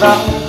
love.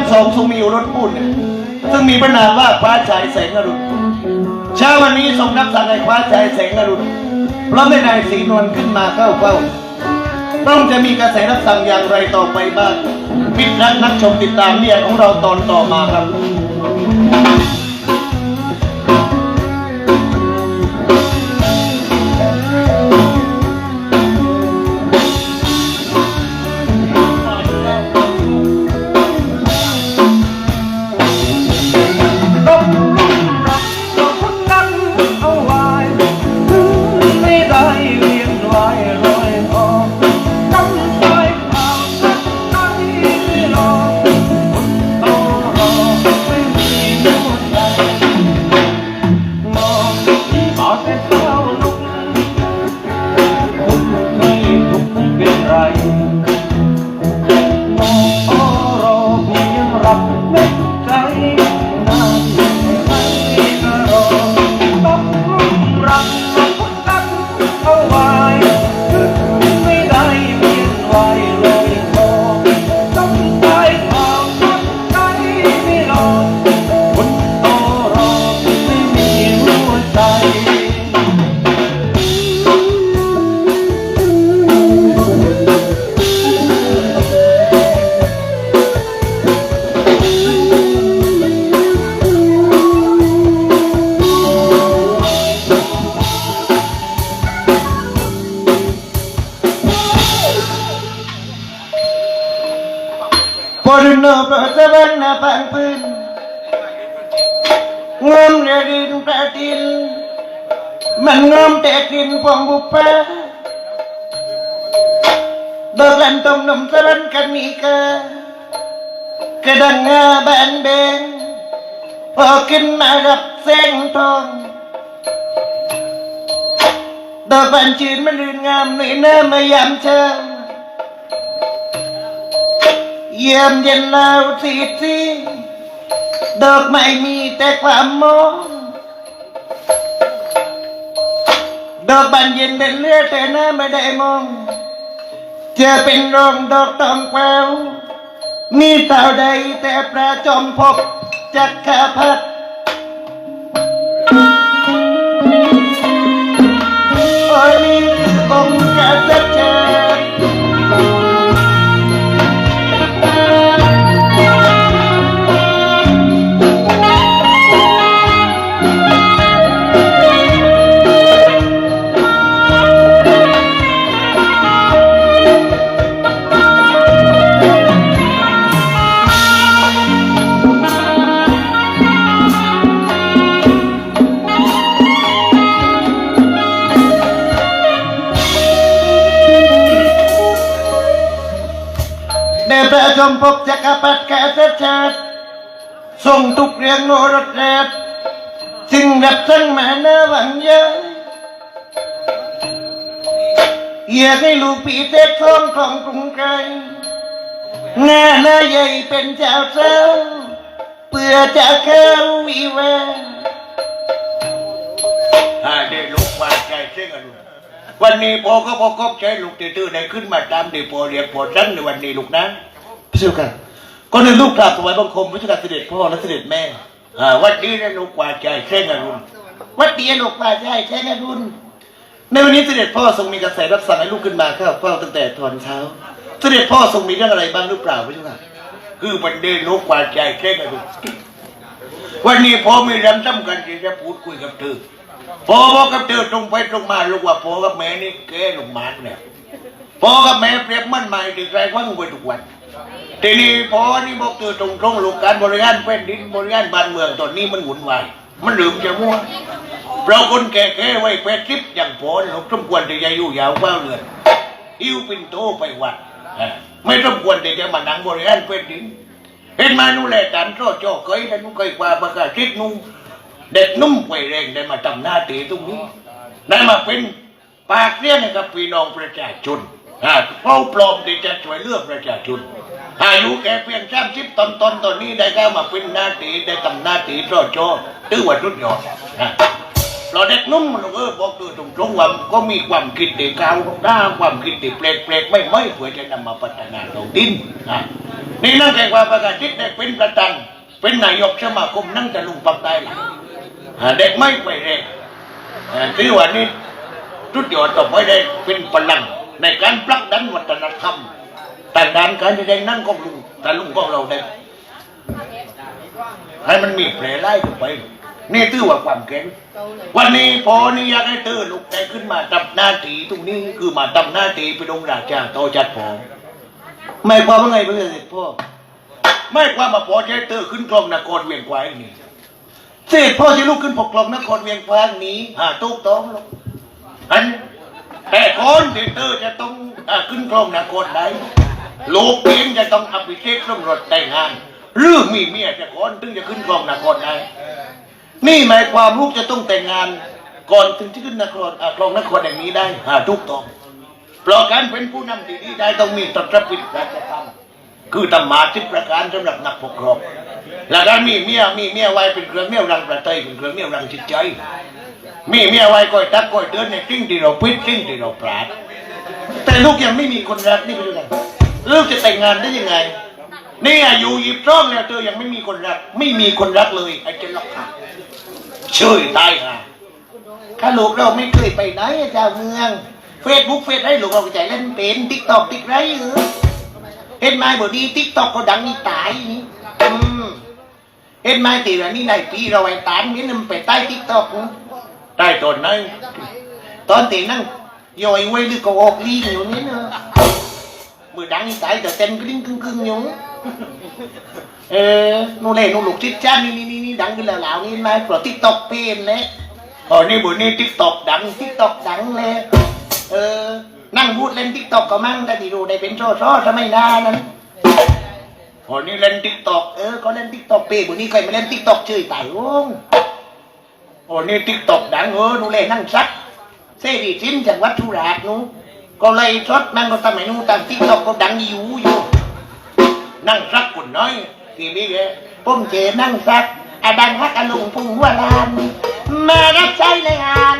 ทั้สองทรงมีอยู่รถพูดเนี่ยซึ่งมีพระนามว่าพระชายแสงอรุณเช้าวันนี้ทรงรับสั่งให้พระชายแสงอรุณพราะแม่นายสีนวลขึ้นมาเข้าเฝ้าต้องจะมีกระแสรับสั่งอย่างไรต่อไปบ้างมิตรนักชมติดตามเนี่ยของเราตอนต่อมาครับ പൊരുന്നോ പ്രസവണ്ണ പൺപിൻ ngomnerin katil mangom tekin pombupa dogan tom nom saban kanika kedanga ban ben okin marap seng tong ดอกบันจีนมันรื่นงามหนุ่ยหน้ามายามเช้า ยี่ยมเย็นแล้วสีสีดอกไม้มีแต่ความมองดอกบานเย็นเป็นเลือดแต่หน้าไม่ได้มองจะเป็นรองดอกตองแววมีเต่าใดแต่ประจอมพบจักรพัด สิ่งแบทั้งแม่เนื้อหวังเยอะอยากให้ลูกปีเทศทองของกรุงไกลงานหน้าใหญ่เป็นเจ้าเจ้าเพื่อจะเข้าวิแววอ่าได้ลูกมาใจเส้นกันลูกวันนี้พอก็พอคบใจลูกตื้อได้ขึ้นมาตามที่พอเรียกพอชั้นในวันนี้ลูกนะพี่เจ้ากันก็ในลูกกราบถวายบังคมพระเจ้าเสด็จพ่อและเสด็จแม่ วันนี้ได้ลูกกว่าใจเส้นกันลูกวันนี้ลูกกว่าใจเส้นกันลูกในวันนี้เสด็จพ่อทรงมีกระแสรับสั่งให้ลูกขึ้นมาเข้าเฝ้าตั้งแต่ตอนเช้า เสด็จพ่อทรงมีเรื่องอะไรบ้างหรือเปล่าพระเจ้าค่ะคือวันนี้ลูกกว่าใจเส้นกันลูกวันนี้พ่อมีเรื่องสำคัญที่จะพูดคุยกับเธอพ่อบอกกับเธอตรงไปตรงมาลูกว่าพ่อกับแม่นี่แกลูกหมานเนี่ยพ่อกับแม่เปรียบมันหมายถึงใครฟังไปทุกวัน ทีนี้พอนี่บอกเธอตรงตรงๆลูกการบริหารแผ่นดินบริหารบ้านเมืองตอนนี้มันหมุนวายมันหลืมจะมั่วเราคนแก่ๆไว้แปดสิบอย่างพอนี่ลูกสมควรจะยู่ยาวกว่าเรือนหิ้วปินโตไปวัดไม่สมควรที่จะมานั่งบริหารแผ่นดินเห็นมานู่นแหละตันโซ่โจ้เคยแต่นู่นเคยกว่าประกาศชิดนู่นเด็กนุ่มไฟแรงได้มาทำหน้าตีตรงนี้ได้มาเป็นปากเรียนให้กับพี่น้องประชาชน เป้าปลอมที่จะช่วยเลือกประชาชนอายุแกเพียงสามสิบตนตนตอนนี้ได้เข้ามาเป็นหน้าตีได้ทำหน้าตีโซ่โจตื้อว่าทุดยอดเราเด็กนุ่มมันเออบอกตัวตรงๆว่าก็มีความคิดเด็กกาวด้าความคิดเด็กแปลกๆไม่ไม่เพื่อจะนำมาพัฒนาเราดินนี่นั่งแกว่าประกาศทิศได้เป็นประธานเป็นนายกสมาคมนั่งจะลุงปักใต้หลังอ่าเด็กไม่ไปเร่อ่าถือว่านี่ทุดยอดต่อไปได้เป็นพลัง ในการผลักดันวัฒนธรรมแต่ด้านการแสดงนั่งของลุงแต่ลุงของเราได้ให้มันมีแผลไล่ต่อไป นี่ถือว่าความแข็งวันนี้พอนี่อยากให้ตื้อลุกได้ขึ้นมาทำหน้าที่ตรงนี้คือมาทำหน้าที่เป็นองราชาโตจัดพอไม่ความว่าไงเพื่อนเสด็จพ่อไม่ความมาพอใจเตอร์ขึ้นกลองนครเวียงควายนี่เสด็จพ่อจะลุกขึ้นปกครองนครเวียงควายนี้หาตุ๊กต้องหรอกอัน แต่คนที่เตอร์จะต้องอขึ้นคลองนครได้ลูกเองจะต้องอภิเษกสมรสแต่งงาน หรือมีเมียจะก่อนถึงจะขึ้นคลองนครได้นี่หมายความลูกจะต้องแต่งงานก่อนถึงที่ขึ้นนครอ่ากลองนครแห่งนี้ได้หาทุกต้องเพราะการเป็นผู้นำที่ดีได้ต้องมีตรปิฎราชธรรม คือธรรมาทิประการสำหรับนักปกครองและการมีเมียมีเมียไว้เป็นเครื่องเมียรังประเทศเป็นเครื่องเมียรังจิตใจ มีเมียไว้คอยตักคอยเตือนในสิ่งที่เราพิดสิ่งที่เราปราดแต่ลูกยังไม่มีคนรักนี่เป็นยังไงลูกจะแต่งงานได้ยังไงนี่อายุหยิบร้องแล้วเธอยังไม่มีคนรัก ไม่มีคนรักเลยไอ้เจ้าล็อกค่ะเชยตายห่าถ้าลูกเราไม่เคยไปไหนจ้าเมืองเฟซบุ๊กเฟซให้ลูกเราใจเล่นเป็นติ๊กตอกติ๊กไรเออ เห็นไหมบดีติ๊กตอกก็ดังนี่ตายนี่อืมเห็นไหมตีละนี่ในปีเราไอ้ตานนี่มันไปใต้ติ๊กตอกใต้ตอนไหนตอนตีนั่งย่อยไว้หรือก็ออกลีนอยู่นี่เนอะมือดังนี่ตายแต่เต้นกลิ้งกึ่งกึ่งอยู่เออนู่นเลยนู่นลูกทิศจ้านี่นี่นี่นี่ดังขึ้นแล้วๆนี่ไหมเพราะติ๊กตอกเป็นเลยอ๋อนี่บุญนี่ทิกตอกดังทิกตอกดังเลยเออ นั่งพูดเล่นทิกตอกก็มั่งแต่ที่ดูได้เป็นโซ่โซ่ทำไมนานนั้นอ๋อนี่เล่นทิกตอกเออก็เล่นทิกตอกเป้บุญนี่เคยมาเล่นทิกตอกชื่อไต่วงอ๋อนี่ทิกตอกดังเออหนูเล่นนั่งซักเสรีชิ้นจากวัดทุราชหนูก็เลยชดมันก็ทำให้หนูตามทิกตอกก็ดังอยู่อยู่ นั่งซักกุนน้อยทีนี้แกผมเจนั่งซักอาดังฮักอลุงพุงหัวลานมารับใช้ในงาน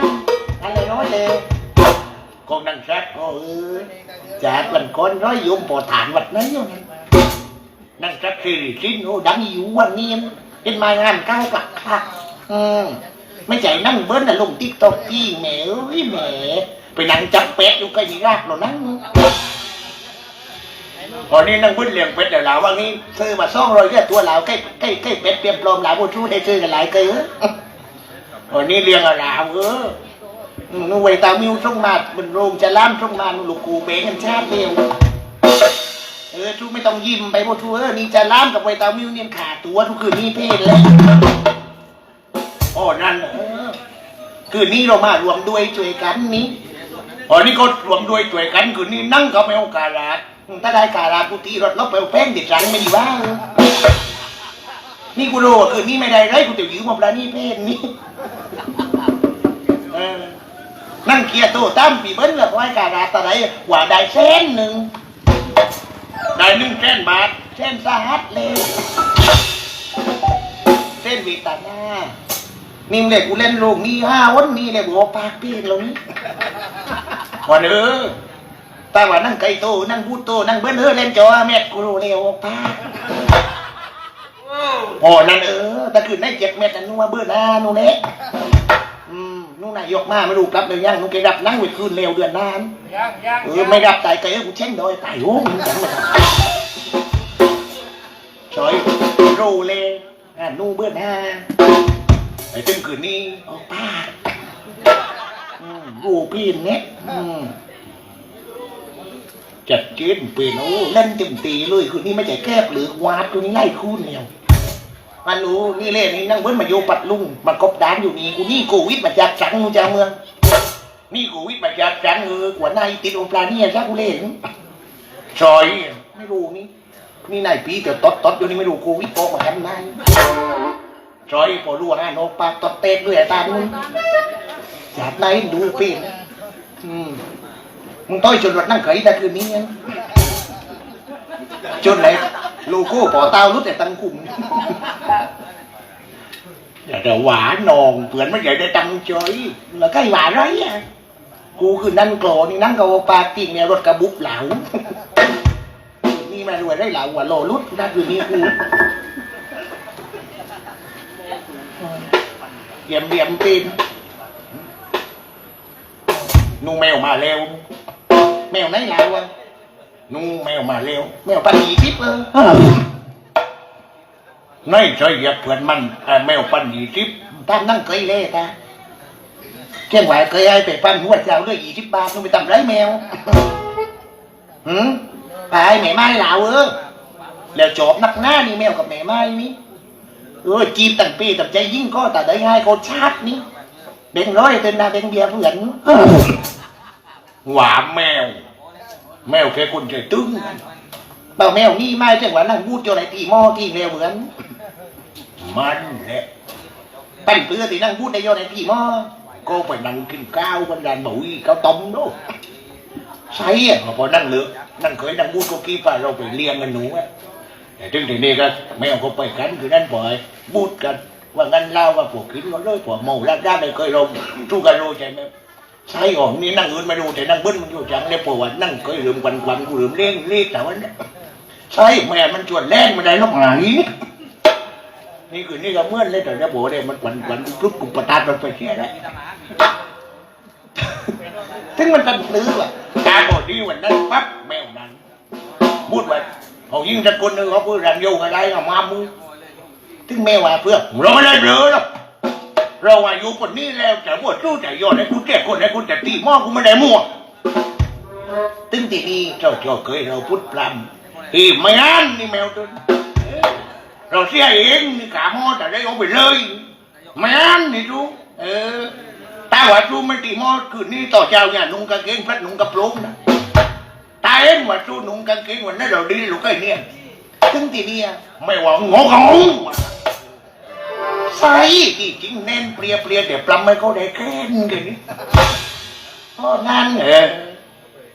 อะไรน้อยเลย คงนั่งซักก็เออจากวันก่อนร้อยโยมปอฐานวัดนั้นอยู่นั่นนั่งซักสิริสิ้นโอ้ดังอยู่วันนี้เป็นมางานก้าวกลับค่ะอืมไม่ใจนั่งเบิ้ลน่ะลงติ๊กต็อกกี้แหมเอ้ยแหมไปนั่งจับเป็ดอยู่ใกล้ยีราฟหรอนั่งพอนี้นั่งพุ่นเลี้ยงเป็ดเดี๋ยวหลาว่างี้ซื้อมาซ่องรอยเลือดตัวหลาวใกล้ใกล้ใกล้เป็ดเตรียมปลอมหลาวบูชูให้ซื้อกันหลายเกยเออพอนี้เลี้ยงอะหลาวเอออืม นู่นเวตามิวส่งมาบนโรงจะล่ามส่งมานู่นลูกกูเบงกันชาติเดียวเออทูไม่ต้องยิ้มไปบูชูเออนี่จะล่ามกับเวตามิวเนี่ยขาดตัวทุกคืนนี้เพศเลยอ๋อนั่นเหรออคืนนี้เรามารวมด้วยช่วยกันนี้อ๋อนี่ก็รวมด้วยช่วยกันคืนนี้นั่งเขาไม่เอาการาดถ้าได้การาดกูตีรถล้วไปเอาแป้งติดรังไม่ดีว่าเออนี่กูรู้คืนนี้ไม่ได้ไรกูจะยืมมาปลานี่เพศนี่เออ นั่งเคลียร์ตัวตั้มปีเบิ้ลแบบว่าการาตะไรกว่าได้เส้นหนึ่งได้หนึ่งเส้นบาทเส้นสหัสเลยเส้นวีตาน่านี่เล็กกูเล่นลูกนี่ห้าวันนี่เลยบัวปากพี่ลงวันเออตาว่านั่งไก่โตนั่งพูดโตนั่งเบิ้ลเออเล่นจอแม่กูรู้เร็วปากโอ้นั่นเออแต่คืนได้เจ็ดเม็ดนั่นนู่นว่าเบื่อหน้านู่นเละอืม นู่นนายกมาไม่รู้กลับเลยยังนู่นแกรับนั่งไว้คืนเร็วเดือนหน้ายังยังเออไม่รับตายไก่เออกูเช่งโดยตายโอ้มึงจังเลยชอยรู้เลยอ่านู่นเบื่อหน้าไอ้ตึงคืนนี้ออกป้าอืมรูพี่เนี่ยอืมจัดเกณฑ์เป็นโอ้เล่นเต็มตีเลยคืนนี้ไม่ใช่แคบหรือวาดตัวนี้ไล่คูนเนี่ย มันรู้นี่เล่นี่นั่งเบิ้ลมาโยปัดลุงมากบดานอยู่นี่กูนี่โควิดมาจากสังกูจะเอาเมือง นี่โควิดมาจากสังเออกว่าในายติดองปลาเนี่ยซะกูเล่นซอยไม่รู้นี่นี่นายปีแต่ตดตดอยู่นี่ไม่รู้โควิดโกมาทำไงจอยพอรู้ว่าโนปากตดเตกด้วยตามึงจากไหนดูป็นอืมมึงต้อยจนวัดนั่งไก่แต่คืนนี้ยังจนไหน โลโก้ปอเตารุดแต่ตังคุมอย่าแต่หวานนองเผื่อนไม่ใหญ่ได้ตังจอยแล้วก็ไอ้หวานไรอะกูคือนั่นโกรนี่นั่งกับปากติ่งเนี่ยรถกระบุบเหลานี่มารวยได้เหลาหัวโลรุดนั่นคือนี่กูเหลี่ยมเหลี่ยมตีนนุ่งแมวมาเร็วแมวไหนแล้ววะ นุ่งแมวมาเร็วแมวปันหยีทิพย์เออในใจเหยียบเพื่อนมันเอ่อแมวปันหยีทิพย์ตามนั่งเคยเล่ตาเจ้งไหวเคยให้ไปปั้นหัวเจ้าด้วยยี่สิบบาทนุ่งไปทำไรแมวหืมไปแม่ไม้เหล่าเออแล้วจอบนักหน้านี่แมวกับแม่ไม้นี่เออจีบตั้งปีตั้งใจยิ่งก็แต่ได้ง่ายก็ชาตินี่เบ่งร้อยเป็นนาเบ่งเบียร์เพื่อนหวาแมว แมวแค่คนใจตึ้งเปล่าแมวนี่ไม่ใช่ว่านั่งพูดเจ้าไหนตีหม้อตีแมวเหมือน มันแหละปั้นเปื้อที่นั่งพูดในโยไหนตีหม้อก็ไปนั่งกินข้าวบนดานบุยข้าวต้มด้วยใช่อะพอนั่งเลือกนั่งเคยนั่งพูดก็กี้ป่าเราไปเลี้ยงกันหนูอะแต่ถึงทีนี้ก็แมวก็ไปกันคือนั่นปล่อยบูดกันว่างั้นเล่าว่าพวกกินก็เลยพวกเมาลาดด้านเลยเคยลงทุกกันรู้ใช่ไหม ใช่หอมนี่นั่งอื่นไม่รู้แต่นั่งเบิ้ลมันอยู่จังเลยปวดนั่งเคยลืมวันวันกูลืมเลี้ยงเลี้ยงแต่ว่าเนี่ยใช่แม่มันชวนแล่นมาได้นกหางนี่นี่คือนี่ก็เมื่อนเลยแต่เนี่ยโบเนี่ยมันวันวันกรุบกุปตามันไปเชี่ยได้ถึงมันตันตื้อว่ะตาบอดีวันนั้นปั๊บแมวนั้นพูดไปเขายิงตะกุนนึงเขาพูดรันโยงอะไรเอามามือถึงแม่ว่าเพื่อนเราไม่ได้เบลอหรอก เราอายุคนนี้แล้วแต่บวชสู้แต่ยอดให้คุณแก่คนให้คุณแต่ตีหม้อกูไม่ได้มั่วตึงทีนี้เจ้าเจ้าเคยเราพูดปลำที่ไม่อันนี่แมวตัวเราเสียเองนี่ขาหม้อแต่ได้เอาไปเลยไม่อันนี่รู้เออตาว่ารู้ไม่ตีหม้อคืนนี้ต่อเจ้าเนี่ยนุ่งกางเกงพลัดนุ่งกระโปรงนะตาเองว่าสู้หนุ่งกางเกงวันนั้นเราดีลูกไอ้เนี่ยถึงทีนี่ไม่ว่างงง ใส่ที่จริงแน่นเปรียเปรียแต่ปลำไม่เขาได้แค่นกันนี่เพราะงั้นเออ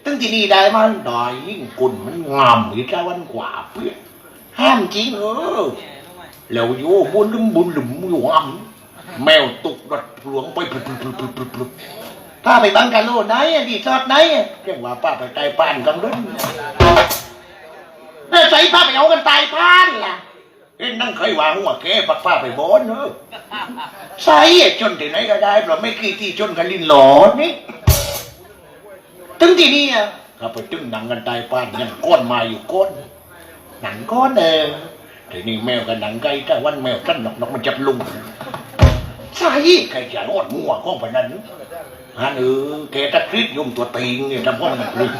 ถึงที่นี่ได้มันได้ยิ่งกุนมันงามอีกวันกว่าเพื่อนห้ามจริงเออแล้วโยบุญลืมบุญลืมอยู่อ่ำแมวตกดัดหลวงไปปลุกปลุกปลุกปลุกปลุกปลุกป้าไปบังกะโลไหนอะดีชอดไหนอะเรียกว่าป้าไปตายพานกันด้วยแล้วใส่ป้าไปเอากันตายพานล่ะ เอ็นนั่งเคยวางหัวแกปักป้าไปบอนเนอะใส่อะจนที่ไหนก็ได้เพราะไม่กี่ที่จนกันลินหลอดนี่ถึงที่นี่อะก็ไปตึงหนังกันตายพานยังก้อนมาอยู่ก้อนหนังก้อนเออทีนี้แมวกับหนังไก่ถ้าวันแมวตั้นนกนกมันจับลุงใช่ใครจะรอดมั่วข้องไปนั้นฮันเออแกตะคริดยุ่มตัวตีงเนี่ยทำพ่อมันปลือ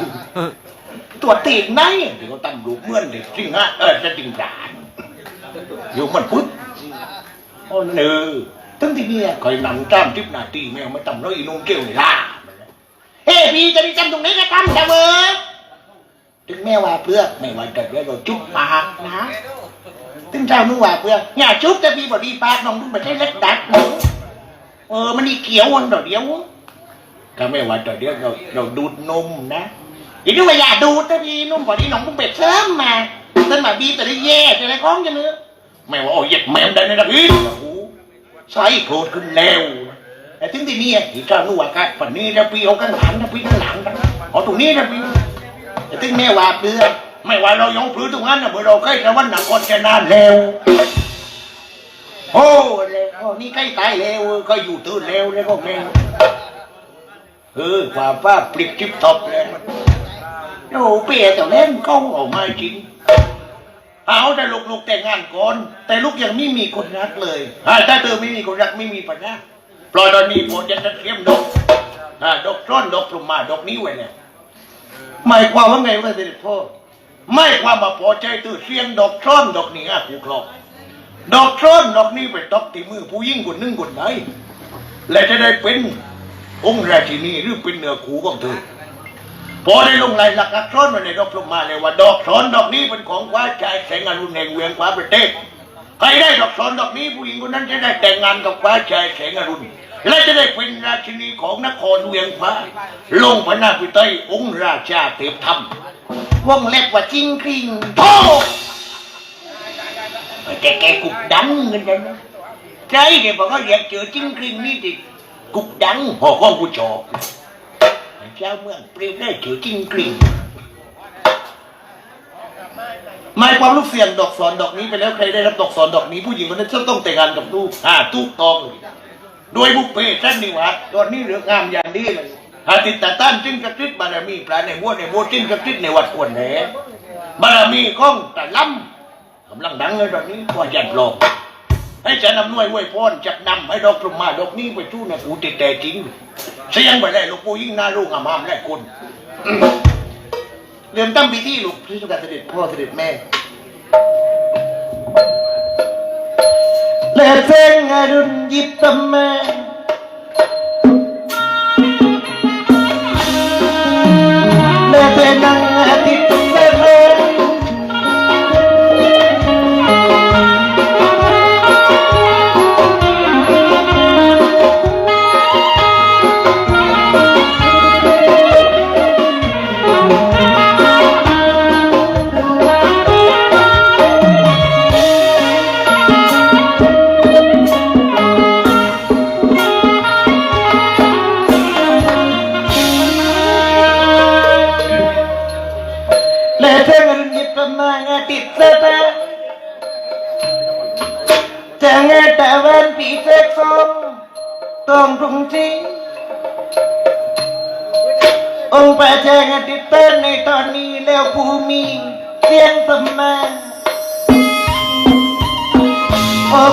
ตัวตีงไหนเดี๋ยวเขาตั้งรูปเมื่อนเด็กจริงฮะเออจะจริงจาน อยู่มันปึ๊บโอ้เนอตั้งที่เนี่ยคอยหนังจ้ามทิพนาทีแมวไม่ตำน้อยอีนุ่งเกลียวนี่ล่ะเฮ้พี่จะได้จำตรงนี้ก็ทำจะเบอถึงแม่ว่าเพื่อไม่ว่าจะได้เราจุ๊บปากนะถึถึงเจ้านู่ว่าเพื่ออย่าชุบแต่พี่บอดีปากน้องทุกประเทศเล็กดัดน้องเออมันนี่เขียววันต่อเดียวก็ไม่ว่าต่อเดียวเราเราดูดนมนะอีนี่ว่าอย่าดูดแต่พี่นุ่มพอดีน้องเพิ่งเบ็ดเสริมมา ตั้งมาบีแต่ได้แย่แต่ได้คล้องจะเนื้อไม่ว่าโอ้ยเหย็ดแมมได้นะพี่โอ้โหใส่โกรธขึ้นแล้วแต่ถึงที่นี่ที่เจ้านู่ว่ากันฝันนี้นะพี่เอาข้างหลังนะพี่ข้างหลังนะเอาตรงนี้นะพี่แต่ถึงแม่ว่าเดือไม่ว่าเรายองพื้นตรงนั้นนะเมื่อเราใกล้จะวันหนักคนจะนานเร็วโอ้เลยโอ้นี่ใกล้ตายแล้วก็อยู่ตื่นแล้วแล้วก็แม่เออความป้าปลิบจิบตบเลยโอ้เปียแต่เล่นกล้องออกมาจริง เอาแต่ลูกลูกแต่งงานก่อน แต่ลูกยังไม่มีคนรักเลยอ่าถ้าเธอไม่มีคนรักไม่มีปัญหาปล่อยตอนนี้ผมจะเตรียมดอกอ่าดอกร้อนดอกปลุมมาดอกนี้ไว้เนี่ยหมายความว่าไงวะเสด็จพ่อไม่ความมาพอใจตื่นเสียงดอกช้อนดอกนี้อะครูครองดอกช้อนดอกนี้ไปตบที่มือผู้ยิ่งคนหนึ่งคนไหนและจะได้เป็นองค์ราชินีหรือเป็นเนื้อคู่ของเธอ พอได้ลงลายหลักอักษรมาในดอกลงมาเลยว่าดอกช้อนดอกนี้เป็นของคว้าชายแสงอรุณแห่งเวียงฟ้าประเทศใครได้ดอกช้อนดอกนี้ผู้หญิงคนนั้นจะได้แต่งงานกับคว้าชายแสงอรุณและจะได้เป็นราชินีของนครเวียงฟ้า ลงพระนาพิไตยองค์ราชาเทพธรรมวงเล็บว่าจริงคริงโธ่แกแกกุกดังเงินกันนะใช่แกบอกว่าอยากเจอจริงคริงนี่ดิกุกดังหอข้องกูชอบ เจ้าเมืองเปรี้ยวได้เจอจริงคริงหมายความลูกเสียงดอกสอนดอกนี้ไปแล้วใครได้รับดอกสอนดอกนี้ผู้หญิงคนนั้นจะต้องแต่งงานกับลูกอ่าตู้ตองเลยโดยบุพเพท่านนิวัตตอนนี้เหลืองามอย่างนี้เลยหาติดตาต้านจึงกระติดบารมีพระในวัวในวัวจึงกระติดในวัดควรแหนบารมีของตะล้ำกำลังดังเลยตอนนี้ว่ายันลอง ให้จะนำหน่วยไว้พรจักนำให้ดอกปรุมาดอกนี้ไปชู้ในกูติดแต่จริงเสียงไปได้ลูกปูยิ่งหน้าลูกอามามและคนเริ่มตั้งพิธีลูกที่สุการเสด็จพ่อเสด็จแม่และเส้นอรุณยิบตำแม่และเป็นนางอาทิตย์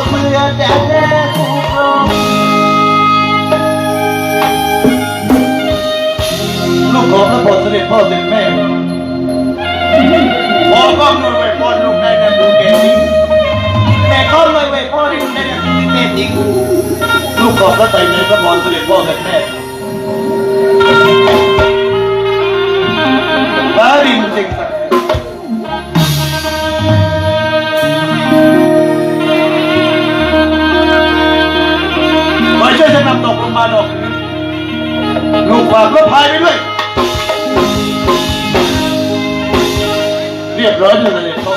เพื่อจะได้ผู้ครองลูกขอพระบทเสด็จพ่อเสด็จแม่พ่อก็นวยไว้พ่อลูกได้นะดูแก่จริงแต่ก็นวยไว้พ่อที่ลูกได้นะดูแก่จริงลูกขอพระไตรในพระพรเสด็จพ่อเสด็จแม่ อช่วยจะนำดอกลงมาดอกนี้ลูกฝากรถพายไปด้วย เรียบร้อยเลยเลยพ่อ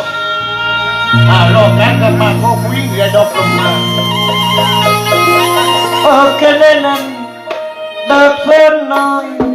อ่ารอบนั้นกันมาก็วิ่งเรือดอกลงมาโอเคนั้นดอกเพื่นน้อย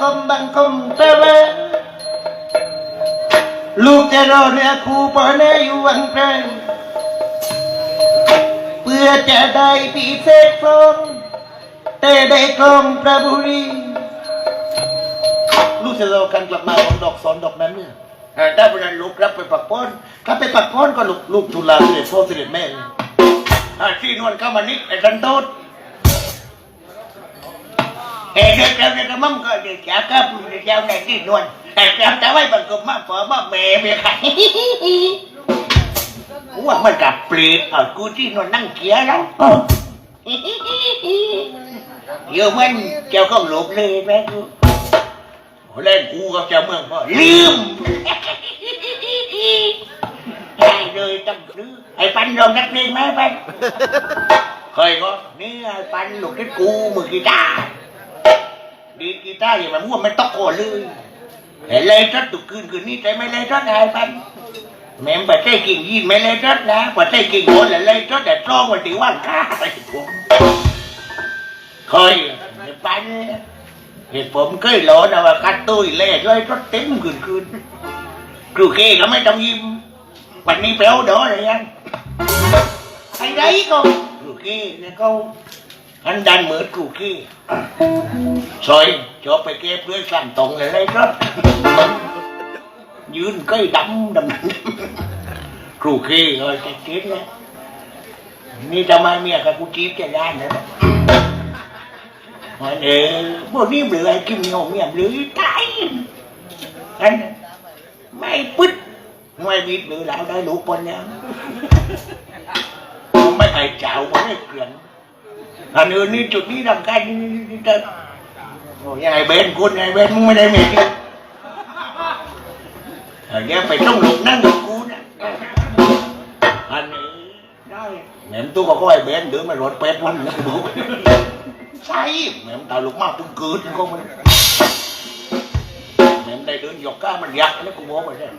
มบคมบังคมตะวันลูกจะรอเรือคู่ปอแน่อยู่วังไกลเพื่อจะได้ปีเศษฟองแต่ได้กลองประบุรีลูกจะรอกันกลับมาของดอกสอนดอกนั้นเนี่ยได้เวลาลูกรับไปปักป้อนกลับไปปักป้อนก็ลูกลูกทุลาเสด็จพ่อเสด็จแม่ที่นวลเข้ามานี่ไอ้ดันโตด เอ้เด็กเด็กเด็กมั่งก็เด็กแก่กับเด็กแก่ไหนที่นวลแต่แก่แต่ไว้บังกบมาพอมาแม่เมียใครว่ามันกับเปลือกเอากูที่นวลนั่งเกียร์แล้วเยอะมันเจ้าก็หลบเลยแม่กูเล่นกูกับเจ้าเมืองพ่อลืมไอ้เลยต้องซื้อไอ้ปันลองนักเรียนไหมปันเคยก็นี่ไอ้ปันลูกที่กูมือกีตาร์ ดีกีตาร์อย่างมันมั่วไม่ตอกโกนเลยแต่เลยทัดตุกคืนคืนนี้แต่ไม่เลยทัดไอ้ปันแม่ไปใช้กิ่งยีนไม่เลยทัดนะพอใช้กิ่งโคนแล้วเลยทัดแต่ตรองวันที่ว่างข้าไปพวกเคยไปันเหตุผมเคยหลอนว่ากัดตุ้ยเล่ด้วยรถเต็มคืนคืนครูเคก็ไม่ต้องยิ้มวันนี้ไปเอาดอเลยยังไอ้ไรก็ครูเคเนี่ยเขา อันดันเหมือนกูขี้ซอยจอไปเก็บเพื่อสั่นตรงเลยเลยครับ ยืนใกล้ดำดำครูขี้เลยจะจีบนะนี่จะมาเมียกับกูจีบจะย่านนะวันเอ๋บ่นี้เหลือกิมเหนียวเมียหลือตายอันไม่ปึ๊ดไม่บิดหลือแล้วได้ลูกปนเนี่ยไม่ไอ้เจ้าไม่เกลีอน อันนู้นนี่จุดนี้ร่างกายนี่นี่นี่แต่โอ้ยไอ้เบนคุณไอ้เบนมึงไม่ได้เหม็นกนอันเนี้ยไปต้องหลบนั่งหลบกูเนี่ยอันนี้ได้แหนมตู้บอกว่ไอ้เบนเดินมารถเป็ดวันนะกูบอกใช่แหนมตาลุกมากปุ้งกิดก็มันแหนมได้เดินหยอกก้ามันยักแล้วกูบอกไปเนี่ย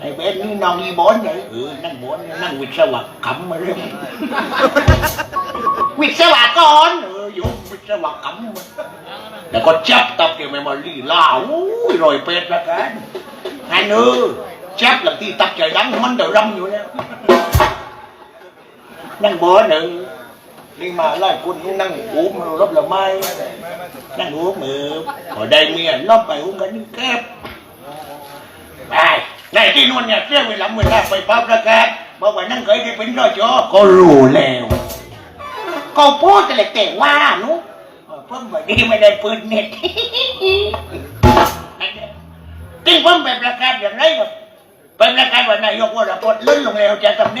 ไอ้เบสนี่นองอีบอนไงเออนั่งบอนนั่งวิศวะขำมาเลยวิศวะก่อนเอออยู่วิศวะขำมาแล้วก็จับตับเกี่ยวกับมาลีลาโอ้ยรอยเป็ดละกันไอ้เนื้อจับหลังที่ตักใจดังมันเดือดร้อนอยู่แล้วนั่งบอนเออนี่มาไล่คนนี่นั่งหูมือรบละไม้นั่งหูมือพอได้เมียรอบไปหูกันนี่แคบไป ในที่นู่นเนี่ยเสียเวลาเวลาไปปั๊บประกาศบอกว่านั่งเคยได้เป็นรอจอก็รู้แล้วก็พูดแต่แต่ว่าหนุเพิ่มไปดีไม่ได้เปิดเน็ตจริงเพิ่มไปประกาศอย่างไรก็ไปประกาศว่านายกว่าระพดลื่นลงแล้วจะตำแ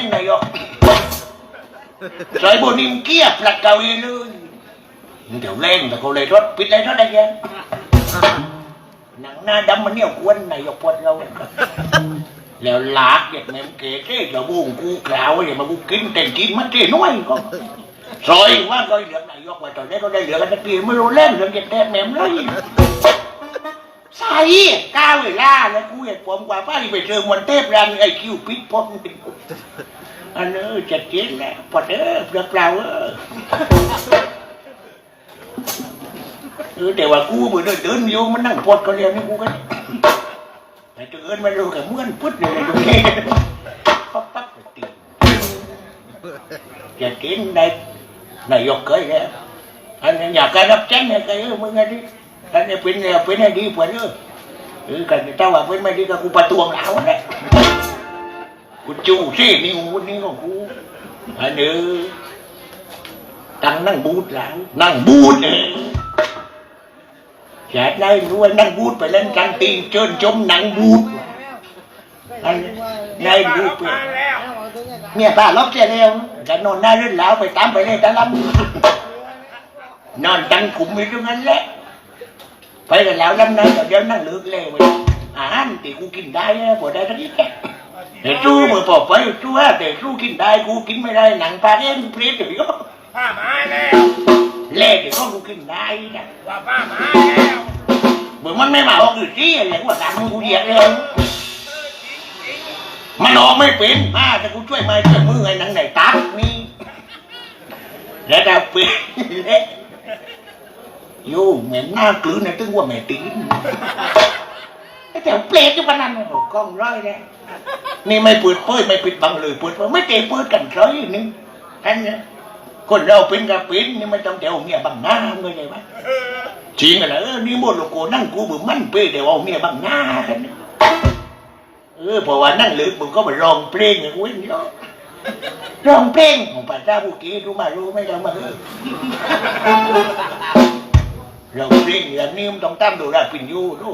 หนังหน้าดำมันเนี่ยควนนายกพนเราแล้วลากเด็กแม่เก๋เก๋เดี๋ยวบุ้งกูกล่าวอย่ามาบุกกินแต่กินมันเก๋น้อยก็ซอยว่าก็เหลือนายกว่าตอนนี้ก็ได้เหลือกันตะกี้ไม่รู้เล่นเหลือเด็กแต่แม่เลยใส่ก้าวเวล่าแล้วกูเห็นผมกว่าป้าดไปเจอมันเทพรงไอคิวปิดพกเป็นอันนี้จัดเจ๊งแหละพอเด้อเปล่าเออ ออแต่ว่ากูเหมือนเดินอยู่มันนั่งปวดก็เรียนนี่กูกันแต่เดินมาดูกับเมื่อนพุดเลยตรงนี้ปั๊บปั๊บตีจะเจ๊งได้นายกเคยแล้วอันนี้อยากการรับแจ้งเนี่ยก็เออมึงไงดิอันนี้เป็นเนี่ยเป็นให้ดีกว่าเด้อเออกันถ้าว่าเป็นไม่ดีก็กูประท้วงแล้วแหละกูจู้สินี่กูนี่ของกูอันนี้ตั้งนั่งบูดแล้วนั่งบูดเอง จะได้รู้ว่านั่งบูดไปเล่นกันตีเชิญชมหนังบูดนนี้ได้บูดไปเมียป้าล็อกเสียแล้วจะนอนหน้าเล่นแล้วไปตามไปเลยตะลำนอนจังขุมอยู่ตรงนั้นแหละไปกันแล้วลำนั้นเดี๋ยวนั่งเลือกเลยอาหารที่กูกินได้พอได้ทั้งนี้แค่แต่จู้มือปอกไปจู้แต่จู้กินได้กูกินไม่ได้หนังปลาเอ็นเพลสเดี๋ยวก็ป้าไม้แล้ว เล่เดี๋ยวก็กูกินได้นะว่าป้าไม้แล้วเมื่อมันไม่มาออกอยู่ที่อะไรว่าการมึงกูเหยียดเลยมันออกไม่เป็นมาแต่กูช่วยมาช่วยมือไอ้หนังไหนตับนี่แล้วแต่เป็นเละโย่เหม็นหน้ากลืนนะตึงว่าแม่ตีนแต่เปลดอยู่ปานนั้นโอ้กล้องร้อยเลยนี่ไม่เปิดเผยไม่ปิดบังเลยเปิดเผยไม่เตะเปิดกันร้อยนึงกันเนี่ย คนเราเป็นกับเป็นนี่ไม่ต้องเดี๋ยวเมียบังหน้าเลยใช่ไหมจริงอะไรเออนี่หมดโลโกนั่งกูบึมันเป้เดี๋ยวเอาเมียบังหน้ากันเนี่ยเออเพราะว่านั่งลึกมึงก็มาร้องเพลงอย่างกูเองเนาะร้องเพลงของป้าจ้าผู้กี้รู้มารู้ไหมเรามาเออร้องเพลงอย่างนี้มันต้องตามดูราปินยูดู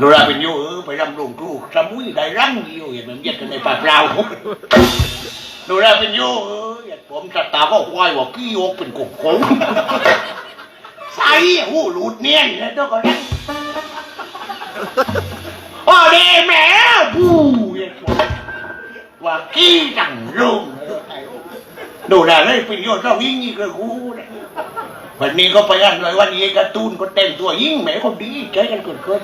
ดูราปินยูเออไปรำลงครูสมุยได้รังอยู่เห็นมันเย็ดกันในปากเรา ดูราปินยูเอออย่าผมจะตาก็ควายว่ากี้โยกเป็นกงกงใส่หูหลุดเนียนแล้วตัวก็นั่นโอ้เดแม่บูยว่ากี้จังลุงดูได้เลยเป็นโยชน์ต้องยิ่งยิ่งกระกูนะวันนี้ก็ไปอ่านเลยวันนี้กร์ตูนก็เต็มตัวยิ่งแหมคนดีใจกันเกินเกิน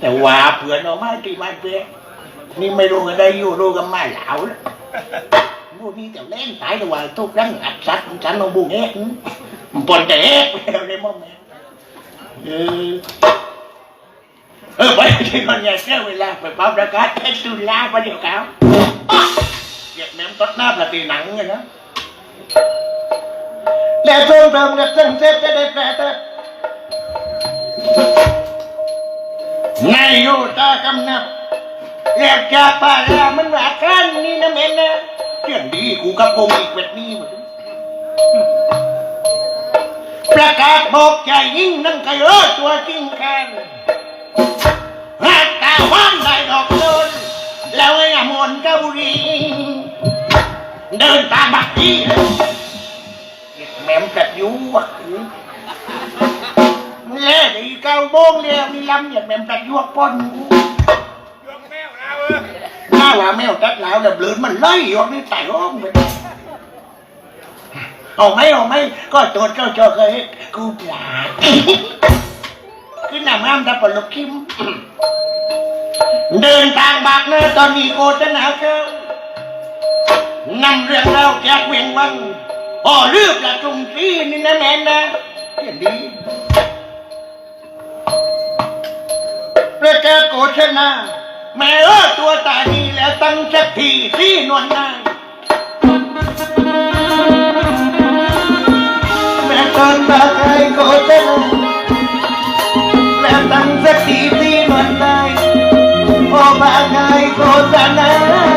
แต่ว่าเผื่อเราไม่ตีมันเพื่อ นี่ไม่รู้กันได้อยู่รู้กันมาเหลาแล้วพวกนี้แต่เล่นตายต่ว่าทุกครั้งอัดซัดฉันเอาบุ้งเอ๊ะมันปนแต่เอ๊ะแล้วเลยมั่งแม่เออเออไปที่มันอย่าเสียเวลาไปเป่าประกาศเพชรจุฬาประเดี๋ยวเขาเก็บแหนมต้นหน้าประตีหนังเลยนะแล้วเพิ่มเติมกับเส้นเส้นจะได้แปลเตอไงโยตากำนับ เรียกจากป่าลามันว่ากันนี่นะเมนนะเรื่องดีกูกับวงอีกแบบนี้หมดประกาศบอกใจยิ่งนั่งไกเออตัวจริงแค่หากตาว่านได้ดอกโดนแล้วไอ้อมนกบุรี เดินตามบักที่แม่มกัดยูวะเล่ไอ้เก้าโมงเรียวนี่ลำอย่าแม่มกัดยวกปนยกแม วเราเออหน้าว่าแมวตัดแล้วดับลืนมันไล่ออกนี่ใส่ห้องไปเอาไหมเอาไหมก็ตัวเจ้าเจ้าเคยกูปลาขึ้นหน้าม้ามทับปลกคิม เดินทางบากเนอตอนนี้โกจะหนาวเจ้านำเรื่องเล่าจกเวียงวังอ๋อเรื่องประจุมซีนี่นะแม่นะเรียนดีประกาศโกชนา แม่เออตัวตายดีแล้วตั้งสักทีที่นวลนางแม่ตอนตาใครก็จะแล้วตั้งสักทีที่นวลนางโอบาใครก็จะนา